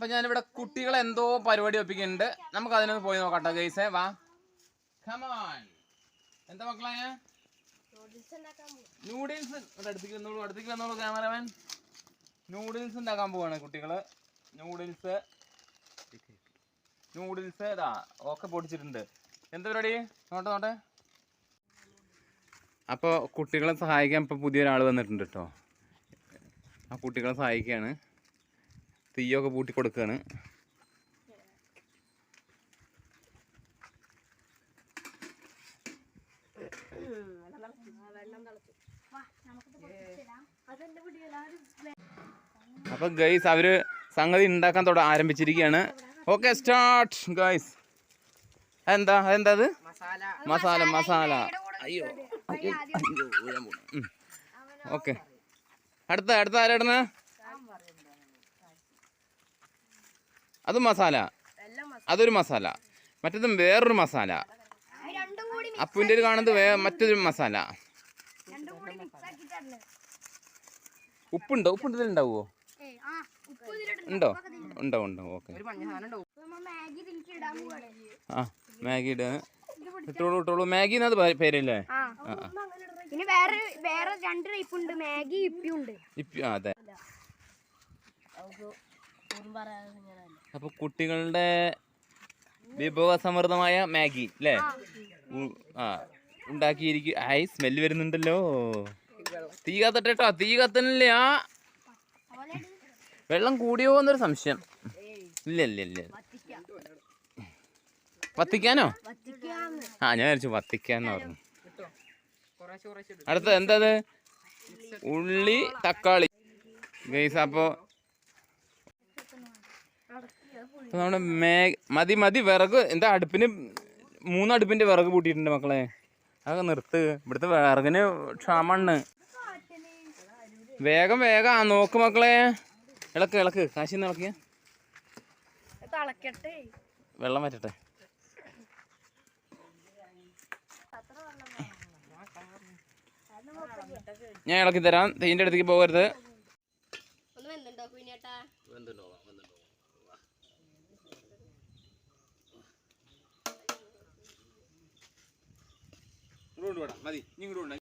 അപ്പൊ ഞാനിവിടെ കുട്ടികളെ എന്തോ പരിപാടി ഒപ്പിക്കുന്നുണ്ട് നമുക്ക് അതിനൊന്ന് പോയി നോക്കട്ടെ ഗൈസേ വാ. കമാൻ എന്താ മക്കളെ? നൂഡിൽസ് അടുത്തേക്ക് വന്നോളൂ അടുത്തേക്ക് വന്നോളൂ ക്യാമറമാൻ നൂഡിൽസ് ഉണ്ടാക്കാൻ പോവാണ് കുട്ടികൾ. നൂഡിൽസ് നൂഡിൽസ് ഇതാ ഒക്കെ പൊടിച്ചിട്ടുണ്ട്. എന്താ പരിപാടി? നോട്ടെ നോട്ടെ. അപ്പോൾ കുട്ടികളെ സഹായിക്കാൻ ഇപ്പോൾ പുതിയൊരാൾ വന്നിട്ടുണ്ട് കേട്ടോ ആ കുട്ടികളെ സഹായിക്കുകയാണ് തീയൊക്കെ പൂട്ടി കൊടുക്കുകയാണ് അപ്പൊ ഗൈസ് അവർ സംഗതി ഉണ്ടാക്കാൻ തുട ആരംഭിച്ചിരിക്കുകയാണ് ഓക്കെ സ്റ്റാർട്ട് ഗൈസ് എന്താ അതെന്താ അത്? മസാല മസാല. അയ്യോ. ഓക്കെ അടുത്ത അടുത്ത ആരാടുന്ന അത് മസാല. അതൊരു മസാല. മറ്റേതും വേറൊരു മസാല. അപ്പുവിന്റെ ഒരു കാണുന്നത് വേ മറ്റൊരു മസാല. ഉപ്പുണ്ടോ? ഉപ്പ് ഇതിലുണ്ടാവുമോ ഉണ്ടോ? ഉണ്ടോ? ഉണ്ടോ? ഓക്കെ. ആ മാഗി ഇട. ഇട്ടോളൂ ഇട്ടോളൂ. മാഗി എന്നത് പേരല്ലേ? ആ. പിന്നെ വേറെ വേറെ രണ്ട് ടൈപ്പ് ഉണ്ട്. മാഗി ഇപ്പി ഉണ്ട്. ഇപ്പി ആ, അതെ. അപ്പൊ കുട്ടികളുടെ വിഭവസമൃദ്ധമായ മാഗി അല്ലേ ആ. ഉണ്ടാക്കിയിരിക്കും ആയി സ്മെല്ല് വരുന്നുണ്ടല്ലോ. തീ കത്തട്ടെ കേട്ടോ തീ കത്തനില്ല വെള്ളം കൂടിയോ എന്നൊരു സംശയം. ഇല്ല ഇല്ല ഇല്ല. വത്തിക്കാനോ? ആ ഞാൻ വിചാരിച്ചു വത്തിക്കാന്ന് പറഞ്ഞു. അടുത്ത എന്തത് ഉള്ളി തക്കാളി. ഗൈസ് അപ്പോ അപ്പൊ നമ്മുടെ മേ മതി മതി വിറക്. എന്താ അടുപ്പിന് മൂന്ന് അടുപ്പിന്റെ വിറക് കൂട്ടിയിട്ടുണ്ട് മക്കളെ. അതൊക്കെ നിർത്ത്. ഇവിടുത്തെ വിറകിന് ക്ഷാമണ് വേഗം വേഗം. ആ നോക്ക് മക്കളെ. ഇളക്ക് ഇളക്ക്. കാശിന്ന് ഇളക്കിയ. വെള്ളം വറ്റട്ടെ ഞാൻ ഇളക്കി തരാം. തീന്റെ അടുത്തേക്ക് പോകരുത്. ഒന്ന് വിടാം. മതി ഇങ്ങോട്ട്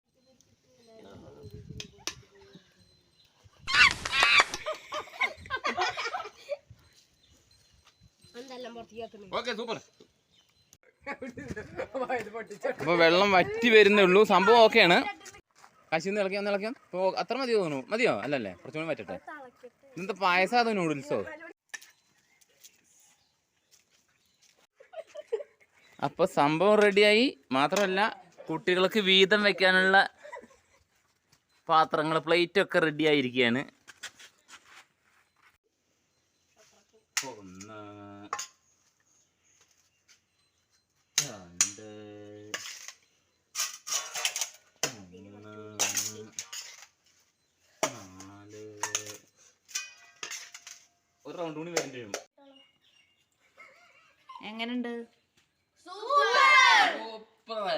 ഓക്കെ സൂപ്പർ. അപ്പൊ വെള്ളം വറ്റി വരുന്നേ ഉള്ളൂ. സംഭവം ഓക്കെയാണ്. കാശിന്ന് ഇളക്കിയാ ഒന്ന് ഇളക്കിയാ ഇപ്പൊ അത്ര മതിയോ തോന്നുന്നു? മതിയോ? അല്ലല്ലേ കുറച്ചുകൂടി വറ്റട്ടെ. ഇന്നത്തെ പായസം അതോ നൂഡിൽസോ? അപ്പൊ സംഭവം റെഡിയായി മാത്രമല്ല കുട്ടികൾക്ക് വീതം വെക്കാനുള്ള പാത്രങ്ങൾ പ്ലേറ്റ് ഒക്കെ റെഡി ആയിരിക്കുകയാണ് ഒന്ന് രണ്ട് മൂന്ന് നാല്. ഒരു റൗണ്ട് കൂടി വരേണ്ടി വരും. എങ്ങനുണ്ട്? സൂപ്പർ